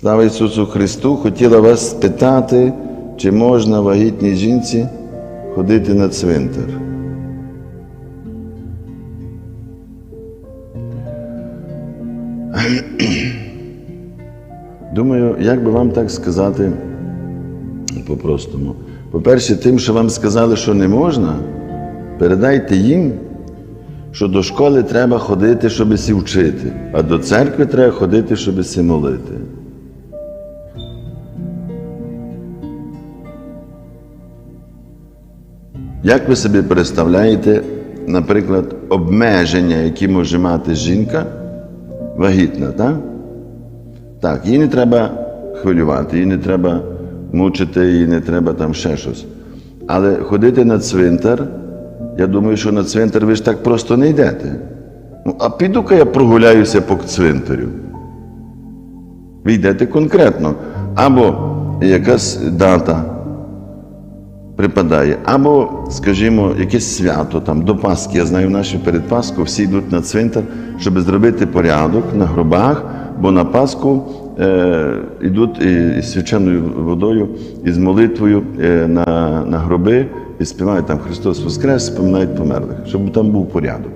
Слава Ісусу Христу! Хотіла вас спитати, чи можна вагітній жінці ходити на цвинтар. Думаю, як би вам так сказати по-простому. По-перше, тим, що вам сказали, що не можна, передайте їм, що до школи треба ходити, щоб сі вчити, а до церкви треба ходити, щоб сі молити. Як ви собі представляєте, наприклад, обмеження, які може мати жінка вагітна, так? Так, їй не треба хвилювати, їй не треба мучити, їй не треба там ще щось. Але ходити на цвинтар, я думаю, що на цвинтар ви ж так просто не йдете. Ну, а піду-ка я прогуляюся по цвинтарю. Ви йдете конкретно. Або якась дата припадає, або, скажімо, якесь свято там до Пасхи. Я знаю, наші перед Пасхою всі йдуть на цвинтар, щоб зробити порядок на гробах, бо на Пасху е, йдуть і, і свяченою водою, і з молитвою е, на, на гроби і співають там Христос Воскрес, споминають померлих, щоб там був порядок.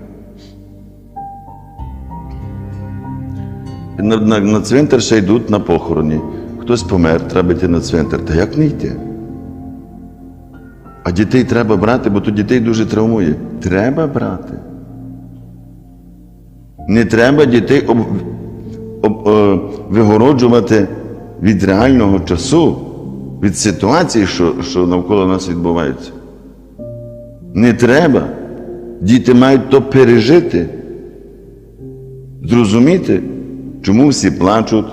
На, на, на цвинтар ще йдуть на похороні. Хтось помер, треба йти на цвинтар. Та як не йти? А дітей треба брати, бо то дітей дуже травмує. Треба брати. Не треба дітей об, об, е, вигороджувати від реального часу, від ситуації, що, що навколо нас відбувається. Не треба. Діти мають то пережити, зрозуміти, чому всі плачуть,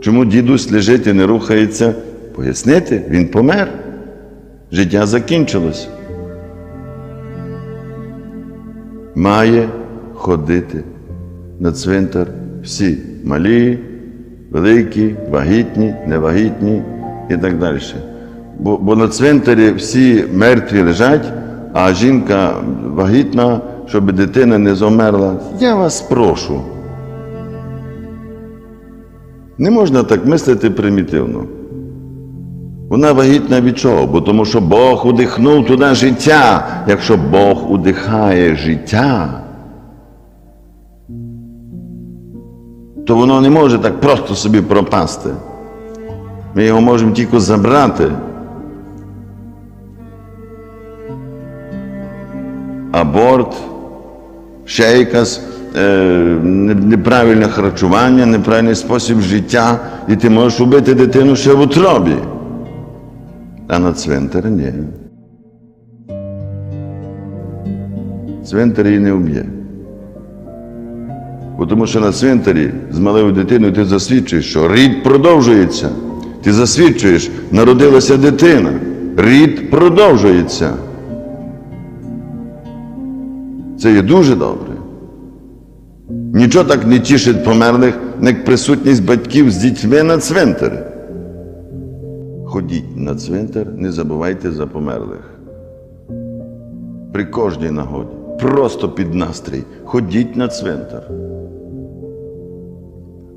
чому дідусь лежить і не рухається. Пояснити, він помер. Життя закінчилось. Має ходити на цвинтар всі малі, великі, вагітні, невагітні і так далі. Бо, бо на цвинтарі всі мертві лежать, а жінка вагітна, щоб дитина не замерла. Я вас прошу. Не можна так мислити примітивно. Вона вагітна від чого? Бо тому що Бог удихнув туди життя. Якщо Бог удихає життя, то воно не може так просто собі пропасти. Ми його можемо тільки забрати. Аборт, ще якась е, неправильне харчування, неправильний спосіб життя, і ти можеш убити дитину ще в утробі. А на цвинтар ні. Цвинтар її не вб'є. Тому що на цвинтарі з малою дитиною ти засвідчуєш, що рід продовжується. Ти засвідчуєш, народилася дитина. Рід продовжується. Це є дуже добре. Нічого так не тішить померлих, як присутність батьків з дітьми на цвинтарі. Ходіть на цвинтар, не забувайте за померлих. При кожній нагоді. Просто під настрій. Ходіть на цвинтар.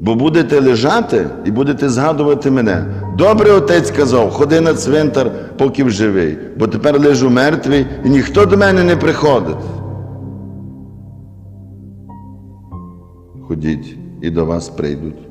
Бо будете лежати і будете згадувати мене. Добре отець казав, ходи на цвинтар, поки живий, бо тепер лежу мертвий і ніхто до мене не приходить. Ходіть і до вас прийдуть.